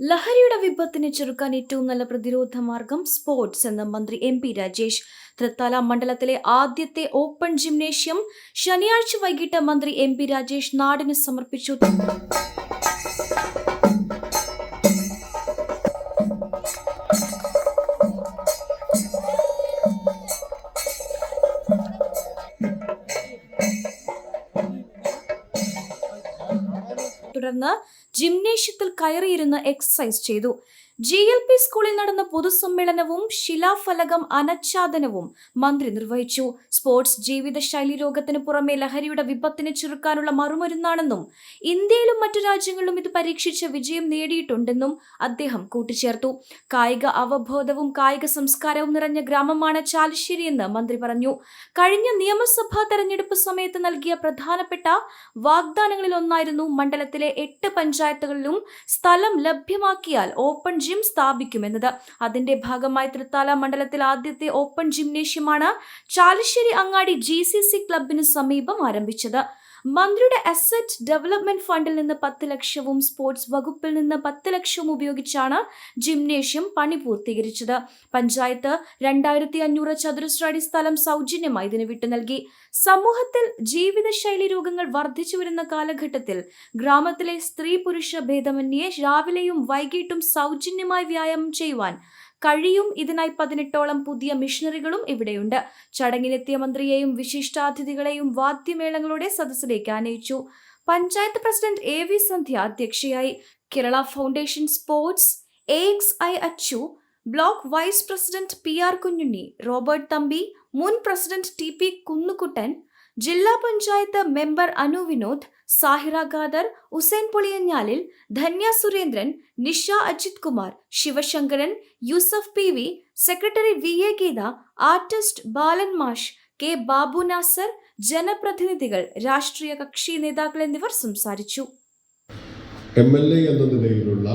ലഹരിയുടെ വിപത്തിനെ ചെറുക്കാൻ ഏറ്റവും നല്ല പ്രതിരോധ മാർഗം സ്പോർട്സ് എന്ന് മന്ത്രി എം പി രാജേഷ്. തൃത്താല മണ്ഡലത്തിലെ ആദ്യത്തെ ഓപ്പൺ ജിംനേഷ്യം ശനിയാഴ്ച വൈകിട്ട് മന്ത്രി എം പി രാജേഷ് നാടിന് സമർപ്പിച്ചു. തുടർന്ന് ജിംനേഷ്യത്തിൽ കയറിയിരുന്ന് എക്സസൈസ് ചെയ്തു. ജി എൽ പി സ്കൂളിൽ നടന്ന പൊതുസമ്മേളനവും ശിലാഫലകം അനച്ഛാദനവും മന്ത്രി നിർവഹിച്ചു. സ്പോർട്സ് ജീവിതശൈലി രോഗത്തിന് പുറമെ ലഹരിയുടെ വിപത്തിനെ ചെറുക്കാനുള്ള മറുമരുന്നാണെന്നും ഇന്ത്യയിലും മറ്റു രാജ്യങ്ങളിലും ഇത് പരീക്ഷിച്ച് വിജയം നേടിയിട്ടുണ്ടെന്നും അദ്ദേഹം കൂട്ടിച്ചേർത്തു. കായിക അവബോധവും കായിക സംസ്കാരവും നിറഞ്ഞ ഗ്രാമമാണ് ചാലശ്ശേരിയെന്ന് മന്ത്രി പറഞ്ഞു. കഴിഞ്ഞ നിയമസഭാ തെരഞ്ഞെടുപ്പ് സമയത്ത് നൽകിയ പ്രധാനപ്പെട്ട വാഗ്ദാനങ്ങളിൽ ഒന്നായിരുന്നു മണ്ഡലത്തിലെ എട്ട് പഞ്ചായത്തുകളിലും സ്ഥലം ലഭ്യമാക്കിയാൽ ഓപ്പൺ ജിം സ്ഥാപിക്കുമെന്നത്. അതിന്റെ ഭാഗമായി തൃത്താല മണ്ഡലത്തിൽ ആദ്യത്തെ ഓപ്പൺ ജിംനേഷ്യമാണ് ചാലിശ്ശേരി അങ്ങാടി ജി ക്ലബിന് സമീപം ആരംഭിച്ചത്. മന്ത്രിയുടെ അസറ്റ് ഡെവലപ്മെന്റ് ഫണ്ടിൽ നിന്ന് പത്ത് ലക്ഷവും സ്പോർട്സ് വകുപ്പിൽ നിന്ന് പത്ത് ലക്ഷവും ഉപയോഗിച്ചാണ് ജിംനേഷ്യം പണി പൂർത്തീകരിച്ചത്. പഞ്ചായത്ത് രണ്ടായിരത്തി അഞ്ഞൂറ് ചതുരശ്ര അടി സ്ഥലം സൗജന്യമായി ഇതിന് വിട്ടു നൽകി. സമൂഹത്തിൽ ജീവിതശൈലി രോഗങ്ങൾ വർദ്ധിച്ചു വരുന്ന കാലഘട്ടത്തിൽ ഗ്രാമത്തിലെ സ്ത്രീ പുരുഷ ഭേദമന്യേ രാവിലെയും വൈകിട്ടും സൗജന്യമായി വ്യായാമം ചെയ്യുവാൻ കഴിയും. ഇതിനായി പതിനെട്ടോളം പുതിയ മിഷനറികളും ഇവിടെയുണ്ട്. ചടങ്ങിലെത്തിയ മന്ത്രിയെയും വിശിഷ്ടാതിഥികളെയും വാദ്യമേളങ്ങളുടെ സദസ്സിലേക്ക് ആനയിച്ചു. Panchayat president A V Sandhya അധ്യക്ഷയായി. Kerala foundation sports A X I Achu block vice president P R Kunjunni Robert Thampi മുൻ പ്രസിഡന്റ് ടി പി കുന്നുകുട്ടൻ ജില്ലാ panchayat member Anu Vinod Sahira Khader Usain Poliyanjalil Dhanya Surendran Nisha Ajith Kumar Sivasankaran Yusuf P V secretary V A Geetha artist Balan മാഷ് K Babu Nasar ജനപ്രതിനിധികൾ രാഷ്ട്രീയ കക്ഷി നേതാക്കൾ എന്നിവർ സംസാരിച്ചു. M L A എന്ന നിലയിലുള്ള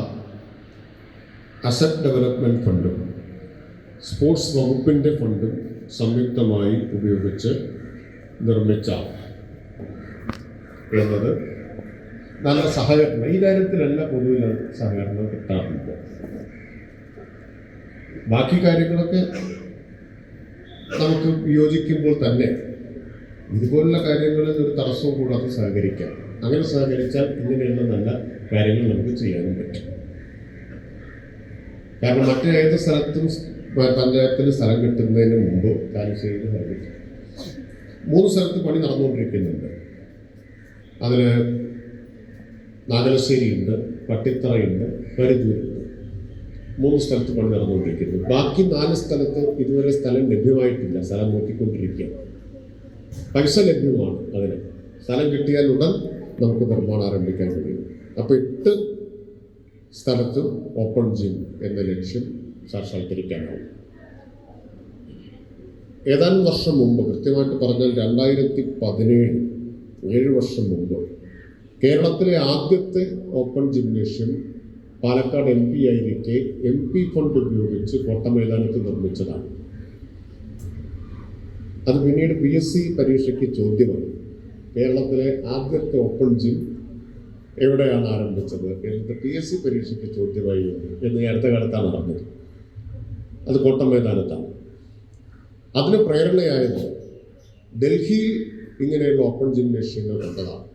അസറ്റ് ഡെവലപ്മെന്റ് ഫണ്ടും സ്പോർട്സ് വകുപ്പിന്റെ ഫണ്ടും സംയുക്തമായി ഉപയോഗിച്ച് നിർമ്മിച്ച എന്നത് നല്ല സഹകരണം. ഈ കാര്യത്തിലല്ല പൊതുവിൽ സഹകരണം കിട്ടാറുണ്ട്. ബാക്കി കാര്യങ്ങളൊക്കെ നമുക്ക് യോജിക്കുമ്പോൾ തന്നെ ഇതുപോലുള്ള കാര്യങ്ങളിൽ ഒരു തടസ്സവും കൂടാതെ സഹകരിക്കാം. അങ്ങനെ സഹകരിച്ചാൽ ഇങ്ങനെയുള്ള നല്ല കാര്യങ്ങൾ നമുക്ക് ചെയ്യാനും പറ്റും. കാരണം മറ്റേത് സ്ഥലത്തും പഞ്ചായത്തിന് സ്ഥലം കിട്ടുന്നതിന് മുമ്പ് കാലിശ്ശേരിയിൽ സഹകരിച്ചു മൂന്ന് സ്ഥലത്ത് പണി നടന്നുകൊണ്ടിരിക്കുന്നുണ്ട്. അതിൽ നാഗലശ്ശേരിയുണ്ട് പട്ടിത്തറയുണ്ട് പരിധൂരുണ്ട് മൂന്ന് സ്ഥലത്ത് പണി നടന്നുകൊണ്ടിരിക്കുന്നു. ബാക്കി നാല് സ്ഥലത്ത് ഇതുവരെ സ്ഥലം ലഭ്യമായിട്ടില്ല. സ്ഥലം നോക്കിക്കൊണ്ടിരിക്കുക പൈസ ലഭ്യമാണ് അതിന്. സ്ഥലം കിട്ടിയാൽ ഉടൻ നമുക്ക് നിർമ്മാണം ആരംഭിക്കാൻ കഴിയും. അപ്പോൾ എട്ട് സ്ഥലത്തും ഓപ്പൺ ജിം എന്ന ലക്ഷ്യം സാക്ഷാത്കരിക്കാനാവും. ഏതാനും വർഷം മുമ്പ് കൃത്യമായിട്ട് പറഞ്ഞാൽ രണ്ടായിരത്തി പതിനേഴ് ഏഴ് വർഷം മുമ്പ് കേരളത്തിലെ ആദ്യത്തെ open gymnasium Palakkad M P ആയിരിക്കെ M P fund ഉപയോഗിച്ച് കോട്ടമൈതാനത്ത് നിർമ്മിച്ചതാണ്. അത് പിന്നീട് പി എസ് സി പരീക്ഷയ്ക്ക് ചോദ്യമായി കേരളത്തിലെ ആദ്യത്തെ ഓപ്പൺ ജിം എവിടെയാണ് ആരംഭിച്ചത്? എന്നിട്ട് പി എസ് സി പരീക്ഷയ്ക്ക് ചോദ്യമായി എന്ന് ഈ അടുത്ത കാലത്താണ് നടന്നത് അത് കോട്ടം മൈതാനത്താണ് അതിന് പ്രേരണയായത് ഡൽഹിയിൽ ഇങ്ങനെയുള്ള ഓപ്പൺ ജിംനേഷ്യങ്ങൾ കണ്ടതാണ്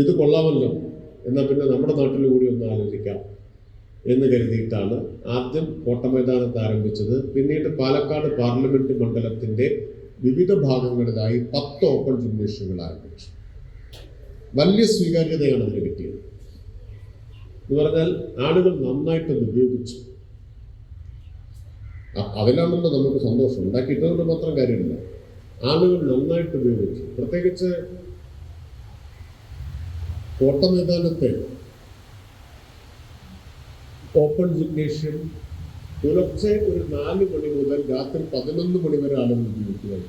ഇത് കൊള്ളാമല്ലോ. എന്നാൽ പിന്നെ നമ്മുടെ നാട്ടിൽ കൂടി ഒന്ന് ആലോചിക്കാം എന്ന് കരുതിയിട്ടാണ് ആദ്യം കോട്ടമൈതാനത്ത് ആരംഭിച്ചത്. പിന്നീട് പാലക്കാട് പാർലമെന്റ് മണ്ഡലത്തിന്റെ വിവിധ ഭാഗങ്ങളിലായി പത്ത് ഓപ്പൺ ജിംനേഷ്യങ്ങൾ ആരംഭിച്ചു. വലിയ സ്വീകാര്യതയാണ് അതിന് കിട്ടിയത്. എന്ന് പറഞ്ഞാൽ ആളുകൾ നന്നായിട്ടൊന്ന് ഉപയോഗിച്ചു. അതിലാണല്ലോ നമുക്ക് സന്തോഷം. ഉണ്ടാക്കിയിട്ടതുകൊണ്ട് മാത്രം കാര്യമില്ല. ആളുകൾ നന്നായിട്ട് ഉപയോഗിച്ചു പ്രത്യേകിച്ച് കോട്ട മൈതാനത്തെ ഓപ്പൺ ജിംനേഷ്യം പുലർച്ചെ ഒരു നാല് മണി മുതൽ രാത്രി പതിനൊന്ന് മണി വരെ ആളുകൾ ഉപയോഗിക്കുകയാണ്